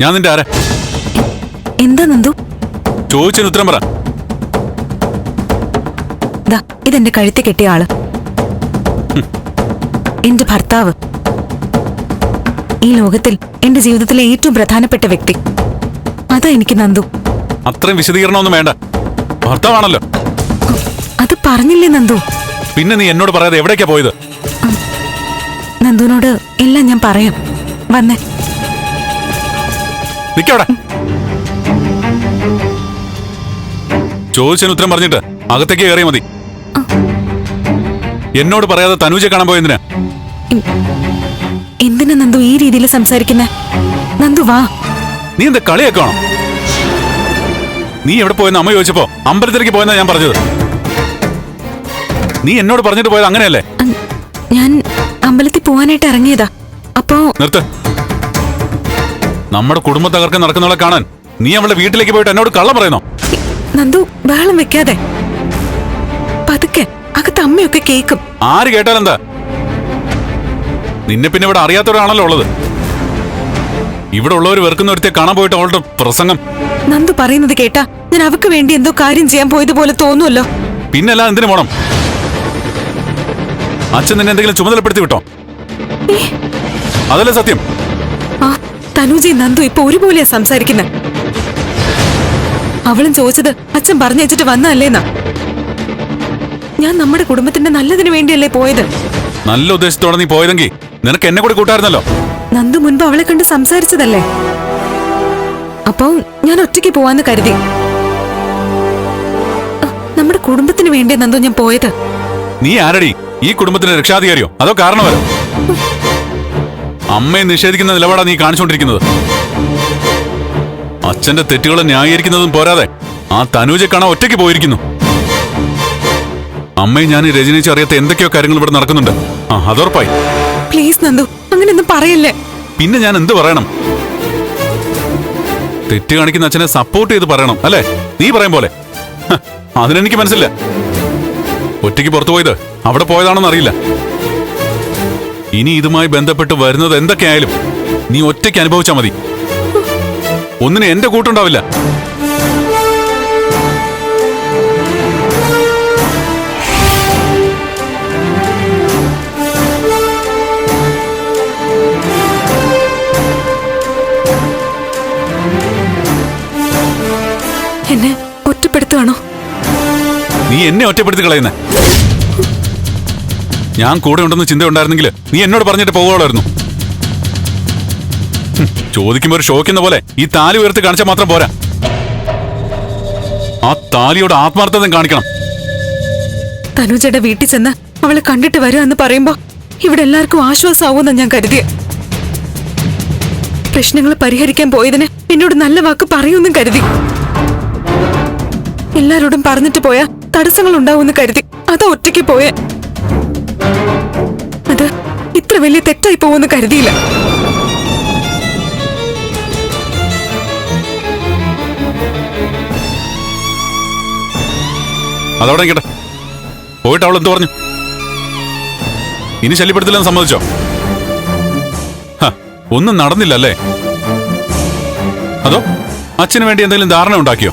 ഞാൻ നിന്റെ ആരാ? എന്താ നന്ദു? ചോദിച്ചതിന് ഉത്തരം പറ. ദാ ഇതെന്റെ കഴുത്തി കെട്ടിയ ആൾ. എന്റെ ഭർത്താവ്. ഈ ലോകത്തിൽ എന്റെ ജീവിതത്തിലെ ഏറ്റവും പ്രധാനപ്പെട്ട വ്യക്തി. അതാ എനിക്ക് നന്ദു. അത്രയും വിശദീകരണമൊന്നും വേണ്ട. ഭർത്താവാണല്ലോ. അത് പറഞ്ഞില്ലേ നന്ദു? പിന്നെ നീ എന്നോട് പറയാതെ എവിടേക്കാ പോയത്? നന്ദുവിനോട് എല്ലാം ഞാൻ പറയാം. വന്നേ. നിക്കവിടെ. ചോദിച്ചതിന് ഉത്തരം പറഞ്ഞിട്ട് അകത്തേക്ക് കയറി മതി. എന്നോട് പറയാതെ തനുജെ കാണാൻ പോയതിനാ എന്തിനാ? നന്ദു ഈ രീതിയിൽ സംസാരിക്കുന്നേ? നന്ദു വാ. നീ എന്താ കളിയൊക്കെ ആണോ? നീ എവിടെ പോയെന്ന് അമ്മ ചോദിച്ചപ്പോ അമ്പലത്തിലേക്ക് പോയെന്നാ ഞാൻ പറഞ്ഞത്. നീ എന്നോട് പറഞ്ഞിട്ട് പോയത് അങ്ങനെയല്ലേ? ഞാൻ അമ്പലത്തിൽ പോവാനായിട്ട് ഇറങ്ങിയതാ. അപ്പോ നിർത്ത്. നമ്മുടെ കുടുംബ തകർക്കം നടക്കുന്നവളെ കാണാൻ നീ അവളുടെ വീട്ടിലേക്ക് പോയിട്ട് എന്നോട് കള്ളം പറയുന്നോ? നന്ദു ബഹളം വെക്കാതെ. പതുക്കെ അകത്ത് അമ്മയൊക്കെ കേക്കും ആര് കേട്ടാലെന്താ നിന്നെ പിന്നെ ഇവിടെ അറിയാത്തവരാണല്ലോ ഉള്ളത്. ഇവിടെ ഉള്ളവർ വെറുക്കുന്ന ഒരുത്തെ കാണാൻ പോയിട്ട് അവളുടെ പ്രസംഗം. നന്ദു പറയുന്നത് കേട്ടാ ഞാൻ അവക്ക് വേണ്ടി എന്തോ കാര്യം ചെയ്യാൻ പോയതുപോലെ തോന്നുമല്ലോ പിന്നല്ല എന്തിനു പോണം? അച്ഛൻ നിന്നെ എന്തെങ്കിലും ചുമതലപ്പെടുത്തി വിട്ടോ? അതല്ലേ സത്യം? ആ തനുജി നന്ദു ഇപ്പൊ ഒരുപോലെയാ സംസാരിക്കുന്നത് അവളും ചോദിച്ചത് അച്ഛൻ പറഞ്ഞു വെച്ചിട്ട് വന്നല്ലേന്നാ ഞാൻ നമ്മുടെ കുടുംബത്തിന്റെ നല്ലതിന് വേണ്ടിയല്ലേ പോയത്? നല്ല ഉദ്ദേശത്തോടെ നീ പോയതെങ്കിൽ നിനക്ക് എന്നെ കൂടി കൂട്ടായിരുന്നല്ലോ. നന്ദു മുൻപ് അവളെ കണ്ട് സംസാരിച്ചതല്ലേ? അപ്പൊ ഞാൻ ഒറ്റയ്ക്ക് പോവാന്ന് കരുതി. നമ്മുടെ കുടുംബത്തിന് വേണ്ടിയാ നന്ദു ഞാൻ പോയത്. നീ ആരടി? ഈ കുടുംബത്തിന്റെ രക്ഷാധികാരിയോ? അതോ കാരണവരോ? അമ്മയെ നിഷേധിക്കുന്ന നിലപാടാ നീ കാണിച്ചുകൊണ്ടിരിക്കുന്നത്. അച്ഛന്റെ തെറ്റുകളെ ന്യായീകരിക്കുന്നതും പോരാതെ ആ തനൂജെ കാണാൻ ഒറ്റയ്ക്ക് പോയിരിക്കുന്നു. അമ്മയും ഞാൻ രജനിച്ച് അറിയാത്ത എന്തൊക്കെയോ കാര്യങ്ങൾ ഇവിടെ നടക്കുന്നുണ്ട്. ആ അതോർപ്പായി പ്ലീസ് നന്ദു അങ്ങനെയൊന്നും പറയല്ലേ? പിന്നെ ഞാൻ എന്ത് പറയണം? തെറ്റ് കാണിക്കുന്ന അച്ഛനെ സപ്പോർട്ട് ചെയ്ത് പറയണം അല്ലേ? നീ പറയും പോലെ. അതിനെനിക്ക് മനസ്സില്ല. ഒറ്റയ്ക്ക് പുറത്തു പോയത് അവിടെ പോയതാണെന്ന് അറിയില്ല. ഇനി ഇതുമായി ബന്ധപ്പെട്ട് വരുന്നത് എന്തൊക്കെയായാലും നീ ഒറ്റയ്ക്ക് അനുഭവിച്ചാൽ മതി. ഒന്നിന് എന്റെ കൂട്ടുണ്ടാവില്ല. എന്നെ ഒറ്റപ്പെടുത്തുകയാണോ നീ എന്നെ ഒറ്റപ്പെടുത്തി കളയുന്നേ. ഞാൻ കൂടെ ഉണ്ടെന്ന് ചിന്ത ഉണ്ടായിരുന്നെങ്കിൽ നീ എന്നോട് പറഞ്ഞിട്ട് പോകുകയായിരുന്നു ചോദിക്കുമ്പോൾ ചോദിക്കുമ്പോ ഒരു ഷോക്കുന്ന പോലെ ഈ താലി ഉയർത്തി കാണിച്ചാൽ മാത്രം പോരാ. ആ താലിയോട് ആത്മാർത്ഥത കാണിക്കണം. തനുജയുടെ വീട്ടിൽ ചെന്ന് അവളെ കണ്ടിട്ട് വരിക എന്ന് പറയുമ്പോ ഇവിടെ എല്ലാവർക്കും ആശ്വാസമാവുമെന്ന് ഞാൻ കരുതിയ. പ്രശ്നങ്ങൾ പരിഹരിക്കാൻ പോയതിന് എന്നോട് നല്ല വാക്ക് പറയൂന്നും കരുതി. എല്ലാരോടും പറഞ്ഞിട്ട് പോയാ തടസ്സങ്ങൾ ഉണ്ടാവുമെന്ന് കരുതി. അതാ ഒറ്റയ്ക്ക് പോയെ. അത് ഇത്ര വലിയ തെറ്റായി പോവെന്ന് കരുതിയില്ല. അതവിടെ കേട്ടെ പോയിട്ട് അവൾ എന്ത് പറഞ്ഞു? ഇനി ശല്യപ്പെടുത്തില്ലെന്ന് സമ്മതിച്ചോ? ഒന്നും നടന്നില്ല അല്ലേ അതോ അച്ഛന് വേണ്ടി എന്തെങ്കിലും ധാരണ ഉണ്ടാക്കിയോ?